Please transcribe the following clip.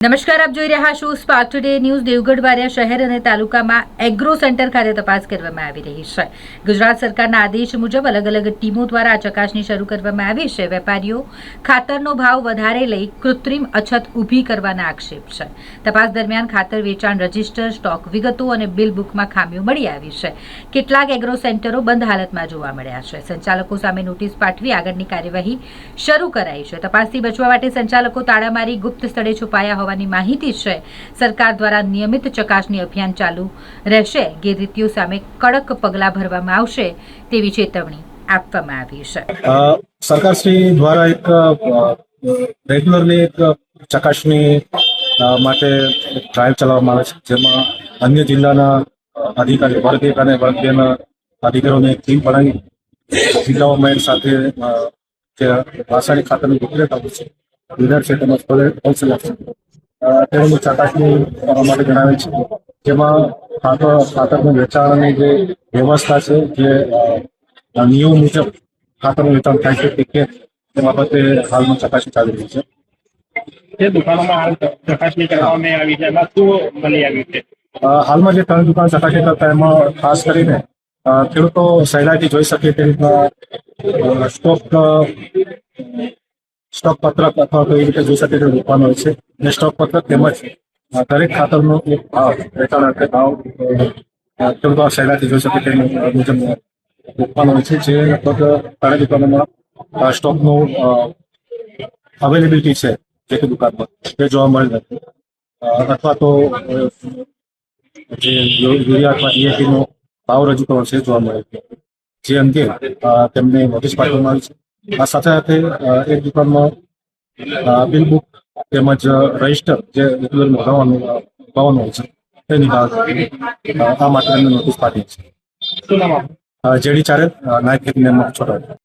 નમસ્કાર, આપ જોઈ રહ્યા છો Spark Today News Devgadh Baria શહેર અને તાલુકામાં એગ્રો સેન્ટર ખાતે તપાસ કરવામાં આવી રહી છે. ગુજરાત સરકારના આદેશ મુજબ અલગ અલગ ટીમો દ્વારા આ ચકાસણી શરૂ કરવામાં આવી છે. વેપારીઓ ખાતરનો ભાવ વધારે લઈ કૃત્રિમ અછત ઊભી કરવાના આક્ષેપ છે. તપાસ દરમિયાન ખાતર વેચાણ રજિસ્ટર, સ્ટોક વિગતો અને બિલ બુકમાં ખામીઓ મળી આવી છે. કેટલાક એગ્રો સેન્ટરો બંધ હાલતમાં જોવા મળ્યા છે. સંચાલકો સામે નોટિસ પાઠવી આગળની કાર્યવાહી શરૂ કરાઈ છે. તપાસથી બચવા માટે સંચાલકો તાળા મારી ગુપ્ત સ્થળે છુપાયા હોવાની માહિતી છે. સરકાર દ્વારા નિયમિત ચકાસણી અભિયાન ચાલુ રહેશે. ગેરરીતિઓ સામે કડક પગલાં ભરવામાં આવશે તેવી ચેતવણી આપવામાં આવી છે. સરકારશ્રી દ્વારા એક રેગ્યુલરલી એક ચકાસણી માટે ડ્રાઈવ ચલાવવામાં આવે છે. જેમાં અન્ય જિલ્લાના અધિકારી વર્ગ એક અને વર્ગ બેના અધિકારીઓની એક ટીમ બનાવી જિલ્લાઓમાં સાથે જે રાસાયણિક ખાતરની છે ડીલર છે તેમજ હોલસેલર તેઓની ચકાસણી કરવા માટે જણાવે છે. જેમાં ખાતર ખાતરનું વેચાણની જે વ્યવસ્થા છે જે નિયમ મુજબ ખાતરનું વેચાણ થાય છે કે કેમ તે બાબતે હાલમાં ચકાસણી ચાલી રહી છે. જે દુકાનોમાં હાલ ચકાસણી કરવામાં આવી છે એમાં શું મળી આવ્યું છે? હાલમાં જે ત્રણ દુકાન ચકાસણી કરતા એમાં ખાસ કરીને ખેડૂતો સહેલાઈથી જોઈ શકે તે રીતના સ્ટોક સ્ટોક પત્રક અથવા તો એ રીતે જોઈ શકે છે દુકાનો હોય છે. અને સ્ટોક પત્રક તેમજ દરેક ખાતરનો એક ભાવ વેચાણ અર્થે ભાવ ખેડૂતો સહેલાઈથી જોઈ શકે તે મુજબ દુકાનો હોય છે જે લગભગ ઘણા દુકાનોમાં સ્ટોકનું અવેલેબિલિટી છે જે કે દુકાનમાં. તે જોવા મળી નથી અથવા તો જે યુરિયા અથવા ડીએપીનો ભાવ રજૂ કરવાનો છે જોવા મળે છે. જે અંગે તેમને નોટિસ પાઠવવામાં આવી છે. આ સાથે સાથે એક દુકાનમાં બિલ બુક તેમજ રજિસ્ટર જે રેગ્યુલર ભાવવાનું હોય છે તેની આ માટે એમને નોટિસ પાઠવી છે જેડી ચારે નાયક નિયામક છોટા